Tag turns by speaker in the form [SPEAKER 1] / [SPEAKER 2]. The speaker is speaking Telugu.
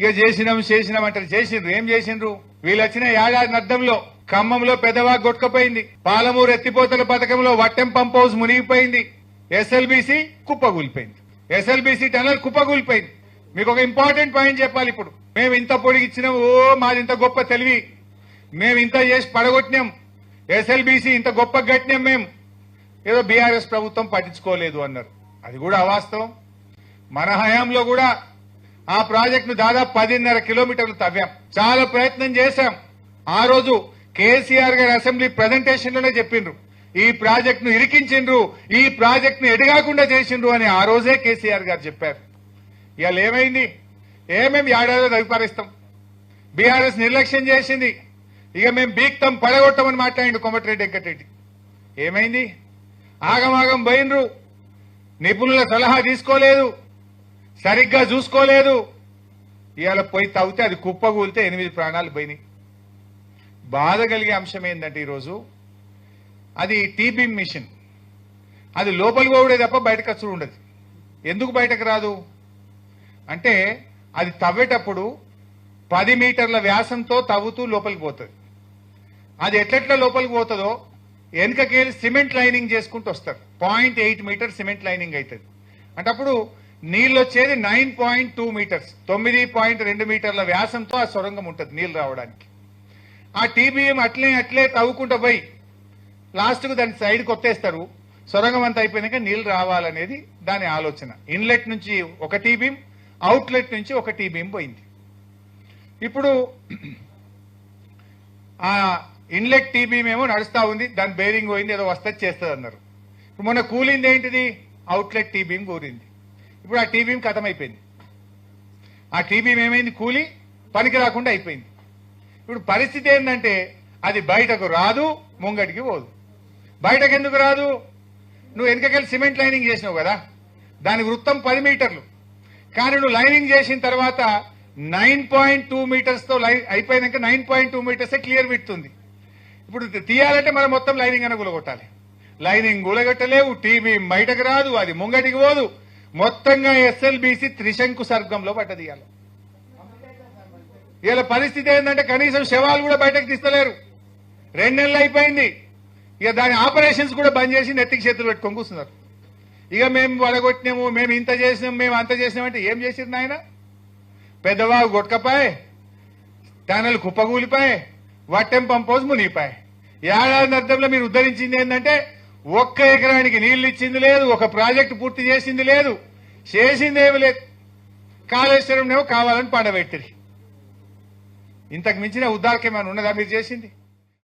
[SPEAKER 1] ఇక చేసినాం చేసినాం అంటారు. చేసిండ్రు. ఏం చేసిండ్రు? వీళ్ళు వచ్చిన ఏడాది అద్దంలో ఖమ్మంలో పెదవా కొట్టుకపోయింది పాలమూరు ఎత్తిపోతల పథకంలో వట్టెం పంప్ హౌస్ మునిగిపోయింది. ఎస్ఎల్బిసి కుప్పగూలిపోయింది ఎస్ఎల్బిసి టనల్ కుప్పగూలిపోయింది మీకు ఒక ఇంపార్టెంట్ పాయింట్ చెప్పాలి ఇప్పుడు. మేము ఇంత పొడిగిచ్చినాం ఓ మాది ఇంత గొప్ప తెలివి. మేము ఇంత చేసి పడగొట్టినాం. ఎస్ఎల్బిసి ఇంత గొప్ప గట్టినాం మేము. ఏదో బీఆర్ఎస్ ప్రభుత్వం పట్టించుకోలేదు అన్నారు. అది కూడా అవాస్తవం. మన హయాంలో కూడా ఆ ప్రాజెక్టును దాదాపు పదిన్నర కిలోమీటర్లు తవ్వాం. చాలా ప్రయత్నం చేశాం. ఆ రోజు కేసీఆర్ గారి అసెంబ్లీ ప్రజెంటేషన్లోనే చెప్పిండ్రు. ఈ ప్రాజెక్ట్ను ఇరికించిండ్రు ఈ ప్రాజెక్ట్ను ఎడగాకుండా చేసిండ్రు అని ఆ రోజే కేసీఆర్ గారు చెప్పారు. ఇవాళ ఏమైంది? ఏమేమి ఏడాదో తగ్గిపారిస్తాం బీఆర్ఎస్ నిర్లక్ష్యం చేసింది. ఇక మేము బీక్తం పడగొట్టమని మాట్లాడిండు కొమటిరెడ్డి వెంకటరెడ్డి. ఏమైంది? ఆగమాగం పోయినరు నిపుణుల సలహా తీసుకోలేదు. సరిగ్గా చూసుకోలేదు. ఇవాళ పోయి తవ్వితే అది కుప్పగూలితే ఎనిమిది ప్రాణాలు పోయినాయి. బాధ కలిగే అంశం ఏంటంటే ఈరోజు అది టీబీ మిషన్. అది లోపలికి పోవడే తప్ప బయటకు వచ్చుడు ఉండదు. ఎందుకు బయటకు రాదు? అంటే అది తవ్వేటప్పుడు పది మీటర్ల వ్యాసంతో తవ్వుతూ లోపలికి పోతుంది. అది ఎట్లెట్లా లోపలికి పోతుందో వెనుకకి సిమెంట్ లైనింగ్ చేసుకుంటూ వస్తారు. Point eight meter cement lining అవుతుంది అంటే అప్పుడు నీళ్ళు వచ్చేది నైన్ పాయింట్ టూ మీటర్స్. తొమ్మిది పాయింట్ రెండు మీటర్ల వ్యాసంతో ఆ సొరంగం ఉంటుంది నీళ్ళు రావడానికి. ఆ టీబీఎం అట్లే అట్లే తవ్వుకుంటూ పోయి లాస్ట్కు దాని సైడ్ కొత్తేస్తారు సొరంగం అంతా అయిపోయినాక నీళ్ళు రావాలనేది దాని ఆలోచన. ఇన్లెట్ నుంచి ఒక టీబీఎం అవుట్లెట్ నుంచి ఒక టీబీఎం పోయింది. ఇప్పుడు ఆ ఇన్లెట్ టీబీఎం ఏమో నడుస్తూ ఉంది దాని బేరింగ్ పోయింది ఏదో వస్తుంది చేస్తుంది అన్నారు ఇప్పుడు మొన్న కూలింది ఏంటిది అవుట్లెట్ టీబీఎం కూరింది ఇప్పుడు ఆ టీబీం కథమైపోయింది. అయిపోయింది ఆ టీబీం ఏమైంది? కూలి పనికి రాకుండా అయిపోయింది. ఇప్పుడు పరిస్థితి ఏంటంటే అది బయటకు రాదు ముంగటికి పోదు. బయటకు ఎందుకు రాదు? నువ్వు వెనకకెళ్ళి సిమెంట్ లైనింగ్ చేసినావు కదా. దాని వృత్తం పది మీటర్లు. కానీ నువ్వు లైనింగ్ చేసిన తర్వాత నైన్ పాయింట్ టూ మీటర్స్తో లై అయిపోయినాక nine point two meters clear విడుతుంది ఇప్పుడు తీయాలంటే మనం మొత్తం లైనింగ్ అని గులగొట్టాలి. లైనింగ్ గులగొట్టలేవు టీవీ బయటకు రాదు అది ముంగటికి పోదు. మొత్తంగా ఎస్ఎల్బిసి త్రిశంకు సర్గంలో పట్టదీయాలి ఇలా పరిస్థితి ఏంటంటే కనీసం శవాలు కూడా బయటకు తీస్తలేరు. రెండు నెలలు అయిపోయింది. ఇక దాని ఆపరేషన్స్ కూడా బంద్ చేసి నెత్తికి చేతులు పెట్టుకొని కూర్చున్నారు. ఇక మేము వడగొట్టినాము మేము ఇంత చేసినాం మేము అంత చేసినామంటే ఏం చేసింది నాయన? పెద్దవాగు కొట్టకపాయ్ టనల్ కుప్పగూలిపాయ్ వట్టెం పంపోజ్ మునిగిపాయ్. ఏడాది అర్థంలో మీరు ఉద్ధరించింది ఏంటంటే ఒక్క ఎకరానికి నీళ్ళు ఇచ్చింది లేదు ఒక ప్రాజెక్టు పూర్తి చేసింది లేదు చేసింది ఏమి లేదు. కాళేశ్వరం కావాలని పండబెట్టిరి. ఇంతకు మించిన ఉద్దారకేమైనా ఉన్నదా మీరు చేసింది?